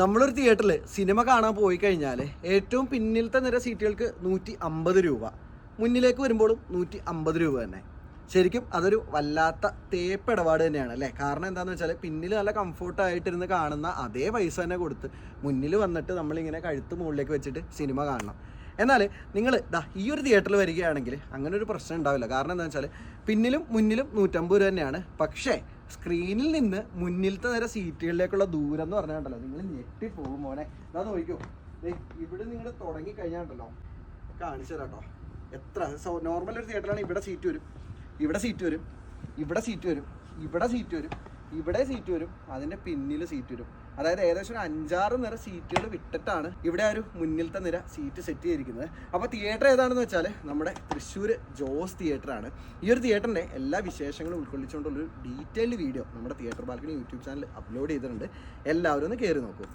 നമ്മളൊരു തിയേറ്ററിൽ സിനിമ കാണാൻ പോയി കഴിഞ്ഞാൽ ഏറ്റവും പിന്നിലത്തെ നിര സീറ്റുകൾക്ക് നൂറ്റി അമ്പത് രൂപ. മുന്നിലേക്ക് വരുമ്പോഴും നൂറ്റി അമ്പത് രൂപ തന്നെ. ശരിക്കും അതൊരു വല്ലാത്ത തേപ്പ് ഇടപാട് തന്നെയാണ് അല്ലേ? കാരണം എന്താണെന്ന് വെച്ചാൽ പിന്നിൽ നല്ല കംഫോർട്ടായിട്ടിരുന്ന് കാണുന്ന അതേ പൈസ തന്നെ കൊടുത്ത് മുന്നിൽ വന്നിട്ട് നമ്മളിങ്ങനെ കഴുത്ത് മുകളിലേക്ക് വെച്ചിട്ട് സിനിമ കാണണം. എന്നാൽ നിങ്ങൾ ദാ ഈ ഒരു തിയേറ്ററിൽ വരികയാണെങ്കിൽ അങ്ങനെ ഒരു പ്രശ്നം ഉണ്ടാവില്ല. കാരണം എന്താണെന്ന് വെച്ചാൽ പിന്നിലും മുന്നിലും നൂറ്റമ്പത് രൂപ തന്നെയാണ്. പക്ഷേ സ്ക്രീനിൽ നിന്ന് മുന്നിലത്തെ നേരെ സീറ്റുകളിലേക്കുള്ള ദൂരം എന്ന് പറഞ്ഞാൽ നിങ്ങൾ ഞെട്ടി പോകും മോനെ. എന്താ നോക്കിക്കോ. ഇവിടെ നിങ്ങൾ തുടങ്ങി കഴിഞ്ഞാണ്ടല്ലോ. കാണിച്ചു തരാം കേട്ടോ എത്ര നോർമൽ ഒരു തിയേറ്ററാണ് ഇവിടെ സീറ്റ് വരും. ഇവിടെ സീറ്റ് വരും. ഇവിടെ സീറ്റ് വരും. ഇവിടെ സീറ്റ് വരും. ഇവിടെ സീറ്റ് വരും അതിന്റെ പിന്നിൽ സീറ്റ് വരും. അതായത് ഏകദേശം ഒരു അഞ്ചാറ് നിര സീറ്റുകൾ വിട്ടിട്ടാണ് ഇവിടെ ഒരു മുന്നിലത്തെ നിര സീറ്റ് സെറ്റ് ചെയ്തിരിക്കുന്നത്. അപ്പോൾ തിയേറ്റർ ഏതാണെന്ന് വെച്ചാൽ നമ്മുടെ തൃശ്ശൂർ ജോസ് തിയേറ്ററാണ് ഈ ഒരു തിയേറ്ററിന്റെ എല്ലാ വിശേഷങ്ങളും ഉൾക്കൊള്ളിച്ചുകൊണ്ടുള്ളൊരു ഡീറ്റെയിൽഡ് വീഡിയോ നമ്മുടെ theatre balcony YouTube channel upload ചെയ്തിട്ടുണ്ട്. എല്ലാവരും ഒന്ന് കയറി നോക്കൂ.